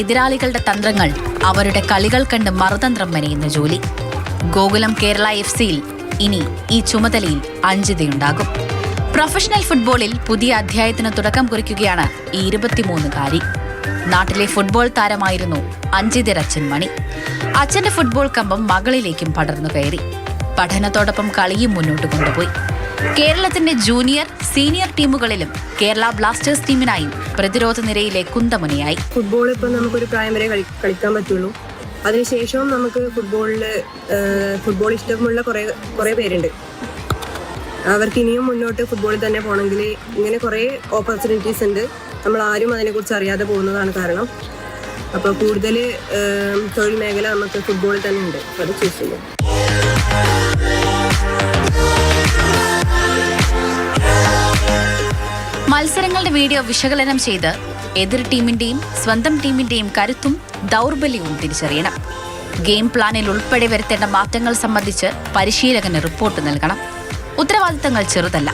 എതിരാളികളുടെ തന്ത്രങ്ങൾ അവരുടെ കളികൾ കണ്ട് മറുതന്ത്രം മെനയുന്ന ജോലി. ഗോകുലം കേരള എഫ് സിയിൽ ഇനി ഈ ചുമതലയിൽ അഞ്ചിതയുണ്ടാകും. പ്രൊഫഷണൽ ഫുട്ബോളിൽ പുതിയ അധ്യായത്തിന് തുടക്കം കുറിക്കുകയാണ് ഈ ഇരുപത്തിമൂന്നുകാരി നാട്ടിലെ ഫുട്ബോൾ താരമായിരുന്നു അഞ്ചിതരച്ഛൻ മണി അച്ഛന്റെ ഫുട്ബോൾ കമ്പം മകളിലേക്കും പടർന്നു കയറി. പഠനത്തോടൊപ്പം കളിയും മുന്നോട്ട് കൊണ്ടുപോയി. കേരളത്തിന്റെ ജൂനിയർ സീനിയർ ടീമുകളിലും കേരള ബ്ലാസ്റ്റേഴ്സ് ടീമിനായും പ്രതിരോധ നിരയിലെ കുന്തമുനയായി. ഫുട്ബോൾ ഇപ്പം നമുക്കൊരു പ്രായം വരെ കളിക്കാൻ പറ്റുള്ളൂ. അതിനുശേഷവും നമുക്ക് ഫുട്ബോളിൽ ഫുട്ബോൾ ഇഷ്ടമുള്ള കുറേ കുറേ പേരുണ്ട്. അവർക്ക് ഇനിയും മുന്നോട്ട് ഫുട്ബോളിൽ തന്നെ പോകണമെങ്കിൽ ഇങ്ങനെ കുറേ ഓപ്പർച്യൂണിറ്റീസ് ഉണ്ട്. നമ്മൾ ആരും അതിനെക്കുറിച്ച് അറിയാതെ പോകുന്നതാണ് കാരണം. അപ്പോൾ കൂടുതൽ തൊഴിൽ മേഖല നമുക്ക് ഫുട്ബോളിൽ തന്നെ ഉണ്ട്. അത് ചൂസ് ചെയ്യും. മത്സരങ്ങളുടെ വീഡിയോ വിശകലനം ചെയ്ത് എതിർ ടീമിന്റെയും സ്വന്തം ടീമിന്റെയും കരുത്തും ദൗർബല്യവും തിരിച്ചറിയണം. ഗെയിം പ്ലാനിൽ ഉൾപ്പെടെ വരുത്തേണ്ട മാറ്റങ്ങൾ സംബന്ധിച്ച് പരിശീലകന് റിപ്പോർട്ട് നൽകണം. ഉത്തരവാദിത്തങ്ങൾ ചെറുതല്ല.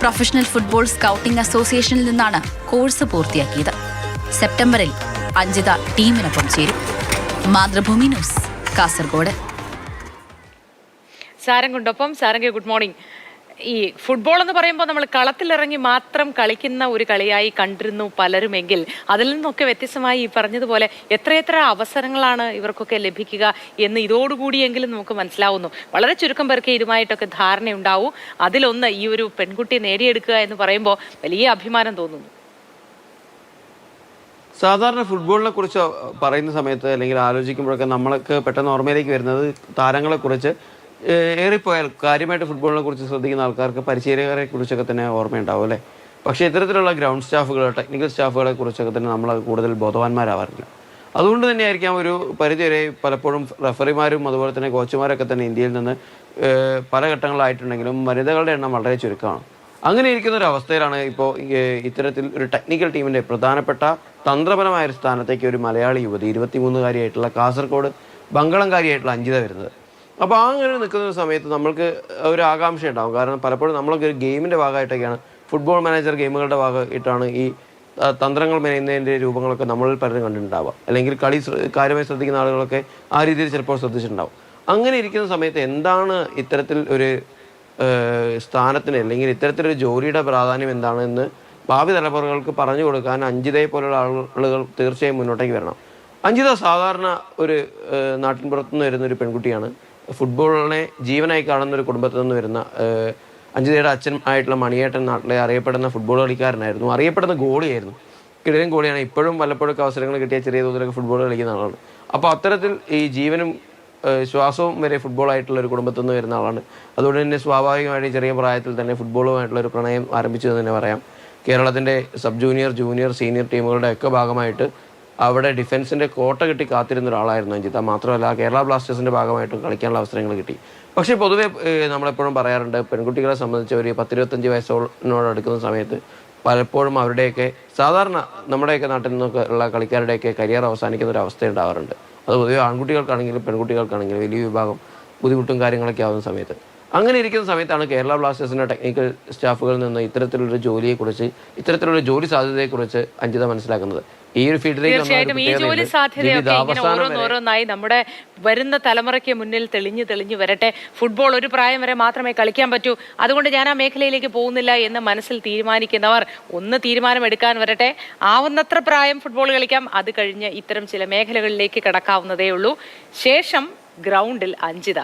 പ്രൊഫഷണൽ ഫുട്ബോൾ സ്കൗട്ടിംഗ് അസോസിയേഷനിൽ നിന്നാണ് കോഴ്സ് പൂർത്തിയാക്കിയത്. സെപ്റ്റംബറിൽ അഞ്ജിത ടീമിനൊപ്പം ചേരും. മാതൃഭൂമി ന്യൂസ് കാസർഗോഡ്. സാരംഗുണ്ടൊപ്പം സാരംഗ് ഗുഡ് മോർണിംഗ്. ഈ ഫുട്ബോൾ എന്ന് പറയുമ്പോൾ നമ്മൾ കളത്തിലിറങ്ങി മാത്രം കളിക്കുന്ന ഒരു കളിയായി കണ്ടിരുന്നു പലരുമെങ്കിൽ അതിൽ നിന്നൊക്കെ വ്യത്യസ്തമായി ഈ പറഞ്ഞതുപോലെ എത്രയെത്ര അവസരങ്ങളാണ് ഇവർക്കൊക്കെ ലഭിക്കുക എന്ന് ഇതോടുകൂടിയെങ്കിലും നമുക്ക് മനസ്സിലാവുന്നു. വളരെ ചുരുക്കം പേർക്ക് ഇതുമായിട്ടൊക്കെ ധാരണയുണ്ടാവും. അതിലൊന്ന് ഈ ഒരു പെൺകുട്ടിയെ നേടിയെടുക്കുക എന്ന് പറയുമ്പോൾ വലിയ അഭിമാനം തോന്നുന്നു. സാധാരണ ഫുട്ബോളിനെ കുറിച്ച് പറയുന്ന സമയത്ത് അല്ലെങ്കിൽ ആലോചിക്കുമ്പോഴൊക്കെ നമ്മൾക്ക് പെട്ടെന്ന് ഓർമ്മയിലേക്ക് വരുന്നത് താരങ്ങളെ കുറിച്ച് ഏറിപ്പോയാൽ കാര്യമായിട്ട് ഫുട്ബോളിനെ കുറിച്ച് ശ്രദ്ധിക്കുന്ന ആൾക്കാർക്ക് പരിശീലകരെ കുറിച്ചൊക്കെ തന്നെ ഓർമ്മയുണ്ടാവും അല്ലേ? പക്ഷേ ഇത്തരത്തിലുള്ള ഗ്രൗണ്ട് സ്റ്റാഫുകൾ ടെക്നിക്കൽ സ്റ്റാഫുകളെ കുറിച്ചൊക്കെ തന്നെ നമ്മൾ കൂടുതൽ ബോധവാന്മാരാവാറില്ല. അതുകൊണ്ട് തന്നെ ആയിരിക്കാം ഒരു പരിധിവരെ പലപ്പോഴും റഫറിമാരും അതുപോലെ തന്നെ കോച്ചുമാരൊക്കെ തന്നെ ഇന്ത്യയിൽ നിന്ന് പല ഘട്ടങ്ങളായിട്ടുണ്ടെങ്കിലും വനിതകളുടെ എണ്ണം വളരെ ചുരുക്കമാണ്. അങ്ങനെ ഇരിക്കുന്ന ഒരു അവസ്ഥയിലാണ് ഇപ്പോൾ ഇത്തരത്തിൽ ഒരു ടെക്നിക്കൽ ടീമിന്റെ പ്രധാനപ്പെട്ട തന്ത്രപരമായ ഒരു സ്ഥാനത്തേക്ക് ഒരു മലയാളി യുവതി ഇരുപത്തിമൂന്നുകാരിയായിട്ടുള്ള കാസർഗോഡ് ബംഗളംകാരിയായിട്ടുള്ള അഞ്ജിത വരുന്നത്. അപ്പോൾ അങ്ങനെ നിൽക്കുന്ന ഒരു സമയത്ത് നമ്മൾക്ക് ഒരു ആകാംക്ഷ ഉണ്ടാവും. കാരണം പലപ്പോഴും നമ്മളൊക്കെ ഒരു ഗെയിമിന്റെ ഭാഗമായിട്ടൊക്കെയാണ്. ഫുട്ബോൾ മാനേജർ ഗെയിമുകളുടെ ഭാഗമായിട്ടാണ് ഈ തന്ത്രങ്ങൾ മെനയുന്നതിന്റെ രൂപങ്ങളൊക്കെ നമ്മളിൽ പലരും കണ്ടിട്ടുണ്ടാവുക. അല്ലെങ്കിൽ കളി കാര്യമായി ശ്രദ്ധിക്കുന്ന ആളുകളൊക്കെ ആ രീതിയിൽ ചിലപ്പോൾ ശ്രദ്ധിച്ചിട്ടുണ്ടാവും. അങ്ങനെ ഇരിക്കുന്ന സമയത്ത് എന്താണ് ഇത്തരത്തിൽ ഒരു സ്ഥാനത്തിന് അല്ലെങ്കിൽ ഇത്തരത്തിലൊരു ജോലിയുടെ പ്രാധാന്യം എന്താണെന്ന് ഭാവി തലമുറകൾക്ക് പറഞ്ഞു കൊടുക്കാൻ അഞ്ജിതയെ പോലുള്ള ആളുകൾ തീർച്ചയായും മുന്നോട്ടേക്ക് വരണം. അഞ്ജിത സാധാരണ ഒരു നാട്ടിൻപുറത്തുനിന്ന് നാട്ടിൻപുറത്തു വരുന്ന ഒരു പെൺകുട്ടിയാണ്. ഫുട്ബോളിനെ ജീവനായി കാണുന്ന ഒരു കുടുംബത്തിൽ നിന്ന് വരുന്ന അഞ്ചുതേടെ അച്ഛൻ ആയിട്ടുള്ള മണിയേട്ടൻ നാട്ടിലെ അറിയപ്പെടുന്ന ഫുട്ബോൾ കളിക്കാരനായിരുന്നു. അറിയപ്പെടുന്ന ഗോളിയായിരുന്നു. കിടിലൻ ഗോളിയാണ്. ഇപ്പോഴും വല്ലപ്പോഴൊക്കെ അവസരങ്ങൾ കിട്ടിയ ചെറിയ തോതിലൊക്കെ ഫുട്ബോൾ കളിക്കുന്ന ആളാണ്. അപ്പോൾ അത്തരത്തിൽ ഈ ജീവനും ശ്വാസവും വരെ ഫുട്ബോൾ ആയിട്ടുള്ള ഒരു കുടുംബത്തിൽ നിന്ന് വരുന്ന ആളാണ്. അതുകൊണ്ട് തന്നെ സ്വാഭാവികമായിട്ട് ചെറിയ പ്രായത്തിൽ തന്നെ ഫുട്ബോളുമായിട്ടുള്ള ഒരു പ്രണയം ആരംഭിച്ചു എന്ന് തന്നെ പറയാം. കേരളത്തിന്റെ സബ് ജൂനിയർ ജൂനിയർ സീനിയർ ടീമുകളുടെ ഒക്കെ ഭാഗമായിട്ട് അവിടെ ഡിഫൻസിന്റെ കോട്ട കിട്ടി കാത്തിരുന്ന ഒരാളായിരുന്നു അഞ്ചിത്ത മാത്രമല്ല കേരള ബ്ലാസ്റ്റേഴ്സിന്റെ ഭാഗമായിട്ടും കളിക്കാനുള്ള അവസരങ്ങൾ കിട്ടി. പക്ഷേ പൊതുവേ നമ്മളെപ്പോഴും പറയാറുണ്ട് പെൺകുട്ടികളെ സംബന്ധിച്ച് ഒരു പത്തിരുപത്തഞ്ച് വയസ്സോട് അടുക്കുന്ന സമയത്ത് പലപ്പോഴും അവരുടെയൊക്കെ സാധാരണ നമ്മുടെയൊക്കെ നാട്ടിൽ നിന്നൊക്കെ ഉള്ള കളിക്കാരുടെയൊക്കെ കരിയർ അവസാനിക്കുന്ന ഒരു അവസ്ഥ ഉണ്ടാവാറുണ്ട്. അത് പൊതുവെ ആൺകുട്ടികൾക്കാണെങ്കിലും പെൺകുട്ടികൾക്കാണെങ്കിലും വലിയ വിഭാഗം ബുദ്ധിമുട്ടും കാര്യങ്ങളൊക്കെ ആവുന്ന സമയത്ത്. അങ്ങനെ ഇരിക്കുന്ന സമയത്താണ് കേരള ബ്ലാസ്റ്റേഴ്സിന്റെ ടെക്നിക്കൽ സ്റ്റാഫുകളിൽ നിന്ന് ഇത്തരത്തിലുള്ള ജോലിയെക്കുറിച്ച് ഇത്തരത്തിലുള്ള ജോലി സാധ്യതയെക്കുറിച്ച് അഞ്ജിത മനസ്സിലാക്കുന്നത്. ഈ ഒരു ഫീൽഡിലേക്ക് തീർച്ചയായിട്ടും ഈ ജോലി. സാധ്യതയൊക്കെ ഇങ്ങനെ ഓരോന്നോരോന്നായി നമ്മുടെ വരുന്ന തലമുറയ്ക്ക് മുന്നിൽ തെളിഞ്ഞു തെളിഞ്ഞു വരട്ടെ. ഫുട്ബോൾ ഒരു പ്രായം വരെ മാത്രമേ കളിക്കാൻ പറ്റൂ. അതുകൊണ്ട് ഞാൻ ആ മേഖലയിലേക്ക് പോകുന്നില്ല എന്ന് മനസ്സിൽ തീരുമാനിക്കുന്നവർ ഒന്ന് തീരുമാനമെടുക്കാൻ വരട്ടെ. ആവുന്നത്ര പ്രായം ഫുട്ബോൾ കളിക്കാം. അത് കഴിഞ്ഞ് ഇത്തരം ചില മേഖലകളിലേക്ക് കടക്കാവുന്നതേ ഉള്ളൂ ശേഷം ഗ്രൗണ്ടിൽ അഞ്ചിത.